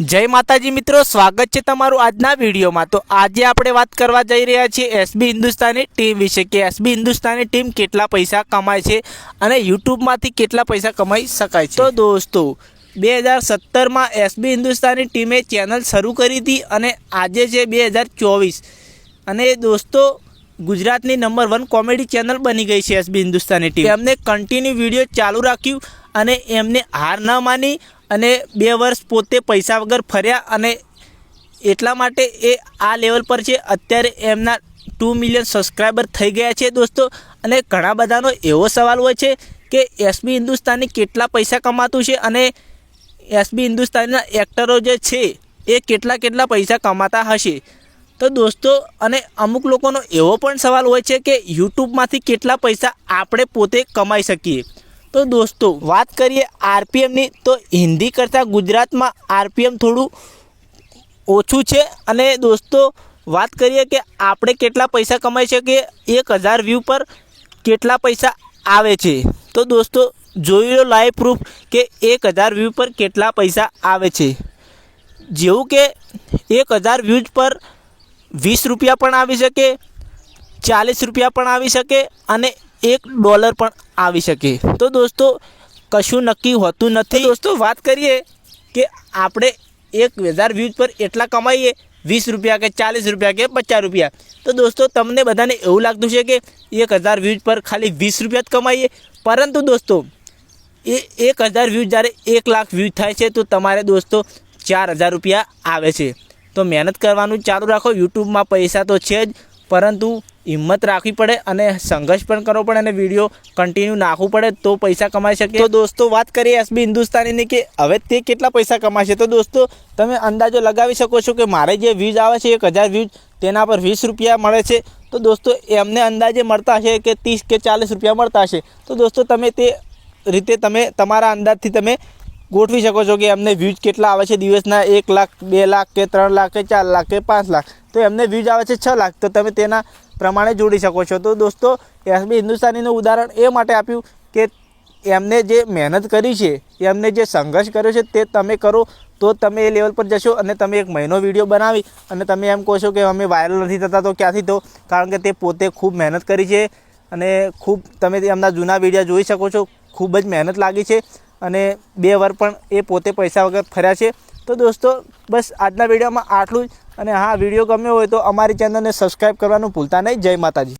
જય માતાજી મિત્રો, સ્વાગત છે તમારું આજના વિડીયોમાં. તો આજે આપણે વાત કરવા જઈ રહ્યા છીએ એસબી હિન્દુસ્તાની ટીમ વિશે કે એસબી હિન્દુસ્તાની ટીમ કેટલા પૈસા કમાય છે અને યુટ્યુબમાંથી કેટલા પૈસા કમાઈ શકાય છે. તો દોસ્તો, બે હજાર સત્તરમાં એસબી હિન્દુસ્તાની ટીમે ચેનલ શરૂ કરી હતી અને આજે છે બે હજાર ચોવીસ. અને દોસ્તો, ગુજરાતની નંબર વન કોમેડી ચેનલ બની ગઈ છે એસબી હિન્દુસ્તાની ટીમ. એમને કન્ટિન્યુ વીડિયો ચાલુ રાખ્યું અને એમને હાર ન માની અને બે વર્ષ પોતે પૈસા વગર ફર્યા અને એટલા માટે એ આ લેવલ પર છે. અત્યારે એમના ટુ મિલિયન સબસ્ક્રાઈબર થઈ ગયા છે દોસ્તો. અને ઘણા બધાનો એવો સવાલ હોય છે કે એસબી હિન્દુસ્તાની કેટલા પૈસા કમાતું છે અને એસબી હિન્દુસ્તાનીના એક્ટરો જે છે એ કેટલા કેટલા પૈસા કમાતા હશે? તો દોસ્તો, અને અમુક લોકોનો એવો પણ સવાલ હોય છે કે યુટ્યુબમાંથી કેટલા પૈસા આપણે પોતે કમાઈ શકીએ? તો દોસ્તો, વાત કરીએ આરપીએમની તો હિન્દી કરતાં ગુજરાતમાં આરપીએમ થોડું ઓછું છે. અને દોસ્તો, વાત કરીએ કે આપણે કેટલા પૈસા કમાઈ શકીએ, એક હજાર વ્યૂ પર કેટલા પૈસા આવે છે. તો દોસ્તો, જોઈ લો લાઈવ પ્રૂફ કે એક હજાર વ્યૂ પર કેટલા પૈસા આવે છે. જેવું કે એક હજાર વ્યૂઝ પર વીસ રૂપિયા પણ આવી શકે, ચાલીસ રૂપિયા પણ આવી શકે, અને એક ડોલર પણ આવી શકે. તો દોસ્તો, કશું નક્કી હોતું નથી. દોસ્તો, વાત કરીએ કે આપણે એક હજાર વ્યૂઝ પર એટલા કમાઈએ, વીસ રૂપિયા કે ચાલીસ રૂપિયા કે પચાસ રૂપિયા. તો દોસ્તો, તમને બધાને એવું લાગતું છે કે એક હજાર વ્યૂઝ પર ખાલી વીસ રૂપિયા જ કમાઈએ. પરંતુ દોસ્તો, એ એક હજાર વ્યૂઝ જ્યારે એક લાખ વ્યૂઝ થાય છે, તો તમારે દોસ્તો ચાર હજાર રૂપિયા આવે છે. તો મહેનત કરવાનું ચાલુ રાખો. યુટ્યુબમાં પૈસા તો છે જ. પરંતુ હિંમત રાખવી પડે અને સંઘર્ષ પણ કરવો પડે અને વીડિયો કન્ટિન્યુ નાખવું પડે તો પૈસા કમાઈ શકે તો દોસ્તો, વાત કરીએ એસબી હિન્દુસ્તાનીની કે હવે તે કેટલા પૈસા કમાશે? તો દોસ્તો, તમે અંદાજો લગાવી શકો છો કે મારે જે વ્યૂઝ આવે છે, એક હજાર વ્યૂઝ તેના પર વીસ રૂપિયા મળે છે. તો દોસ્તો, એમને અંદાજે મળતા હશે કે ત્રીસ કે ચાલીસ રૂપિયા મળતા હશે. તો દોસ્તો, તમે તે રીતે તમે તમારા અંદાજથી તમે ગોઠવી શકો છો કે એમને વ્યૂઝ કેટલા આવે છે દિવસના? એક લાખ, બે લાખ કે ત્રણ લાખ કે ચાર લાખ કે પાંચ લાખ? તો એમને વ્યૂઝ આવે છે છ લાખ. તો તમે તેના પ્રમાણે જોડી શકો છો. તો દોસ્તો, એસબી હિન્દુસ્તાનીનું ઉદાહરણ એ માટે આપ્યું કે એમને જે મહેનત કરી છે, એમને જે સંઘર્ષ કર્યો છે તે તમે કરો, તો તમે એ લેવલ પર જશો અને તમે એક મહિનો વીડિયો બનાવી અને તમે એમ કહો છો કે અમે વાયરલ નથી થતા, તો ક્યાંથી? તો કારણ કે તે પોતે ખૂબ મહેનત કરી છે અને ખૂબ તમે એમના જૂના વીડિયો જોઈ શકો છો. ખૂબ જ મહેનત લાગી છે. અને બે વાર પણ એ પોતે પૈસા વગર ફર્યા છે. તો દોસ્તો, બસ આજના વિડીયોમાં આટલું જ. અને હા, વીડિયો ગમ્યો હોય તો અમારી ચેનલને સબસ્ક્રાઈબ કરવાનું ભૂલતા નહીં. જય માતાજી.